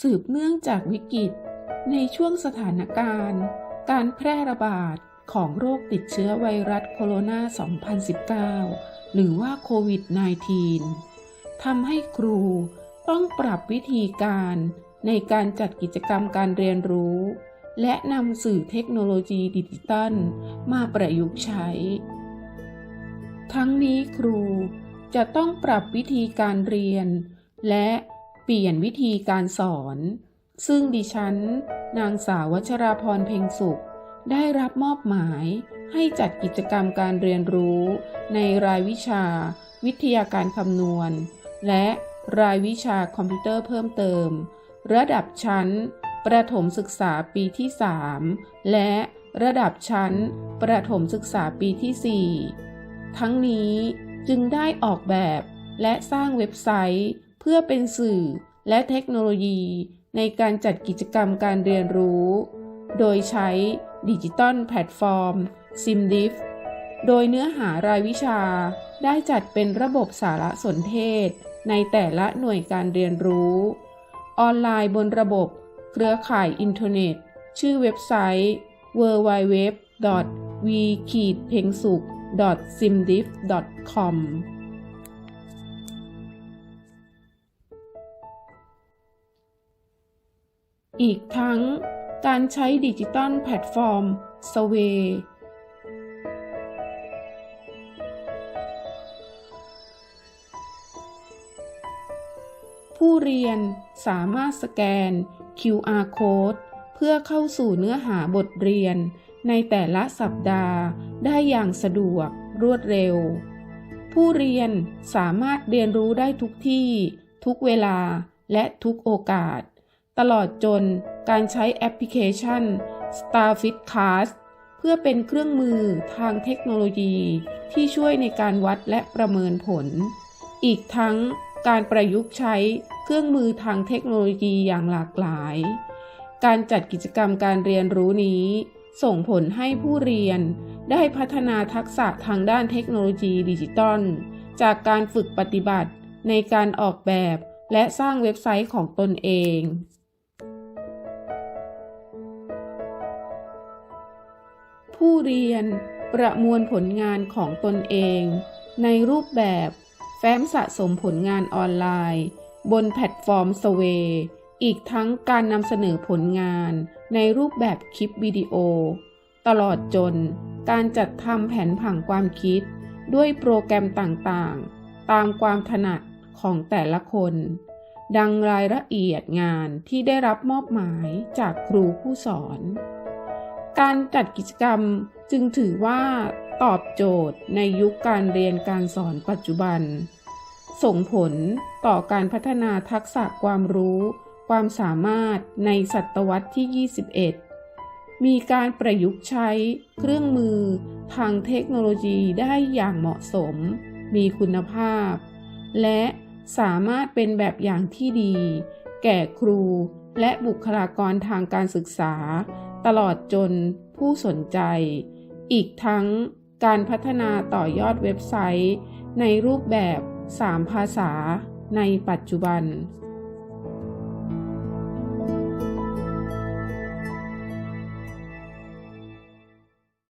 สืบเนื่องจากวิกฤต ในช่วงสถานการณ์ การแพร่ระบาดของโรคติดเชื้อไวรัสโคโรนา 2019 หรือว่าโควิด -19 ทำให้ครูต้องปรับวิธีการในการจัดกิจกรรมการเรียนรู้ และนำสื่อเทคโนโลยีดิจิตัลมาประยุกต์ใช้ ทั้งนี้ครูจะต้องปรับวิธีการเรียน และ เปลี่ยนวิธีการสอน ซึ่งดิฉัน นางสาววัชราพรเพ็งสุข ได้รับมอบหมายให้จัดกิจกรรมการเรียนรู้ ในรายวิชา วิทยาการคำนวณ และรายวิชาคอมพิวเตอร์เพิ่มเติม ระดับชั้น ประถมศึกษาปีที่ 3 และระดับชั้น ประถมศึกษาปีที่ 4 ทั้งนี้จึงได้ออกแบบและสร้างเว็บไซต์ เพื่อเป็นสื่อและเทคโนโลยีในการจัดกิจกรรมการเรียนรู้ โดยใช้ดิจิตอลแพลตฟอร์ม SimDiff โดยเนื้อหารายวิชาได้จัดเป็นระบบสารสนเทศ ในแต่ละหน่วยการเรียนรู้ ออนไลน์บนระบบเครือข่ายอินเทอร์เน็ต ชื่อเว็บไซต์ www v k i p e n g s u k simdiff com อีกทั้งการใช้ดิจิตอลแพลตฟอร์ม s w a y ผู้เรียนสามารถสแกน QR code เพื่อเข้าสู่เนื้อหาบทเรียน ในแต่ละสัปดาห์ได้อย่างสะดวกรวดเร็ว ผู้เรียนสามารถเรียนรู้ได้ทุกที่ ทุกเวลาและทุกโอกาส ตลอดจนการใช้แอปพลิเคชัน Starfit Class เพื่อเป็นเครื่องมือทางเทคโนโลยีที่ช่วยในการวัดและประเมินผล อีกทั้งการประยุกต์ใช้เครื่องมือทางเทคโนโลยีอย่างหลากหลาย การจัดกิจกรรมการเรียนรู้นี้ ส่งผลให้ผู้เรียนได้พัฒนาทักษะทางด้านเทคโนโลยีดิจิตอลจากการฝึกปฏิบัติในการออกแบบและสร้างเว็บไซต์ของตนเอง ผู้เรียนประมวลผลงานของตนเอง ในรูปแบบแฟ้มสะสมผลงานออนไลน์ บนแพลตฟอร์มสเวอีกทั้งการนำเสนอผลงานในรูปแบบคลิปวิดีโอ ตลอดจนการจัดทำแผนผังความคิด ด้วยโปรแกรมต่างๆ ตามความถนัดของแต่ละคน ดังรายละเอียดงานที่ได้รับมอบหมายจากครูผู้สอน การจัดกิจกรรมจึงถือว่าตอบโจทย์ในยุคการเรียนการสอนปัจจุบัน ส่งผลต่อการพัฒนาทักษะความรู้ ความสามารถในศตวรรษที่ 21 มีการประยุกต์ใช้เครื่องมือทางเทคโนโลยีได้อย่างเหมาะสม มีคุณภาพ และสามารถเป็นแบบอย่างที่ดี แก่ครูและบุคลากรทางการศึกษา ตลอดจนผู้สนใจ อีกทั้งการพัฒนาต่อยอดเว็บไซต์ ในรูปแบบ 3 ภาษาในปัจจุบัน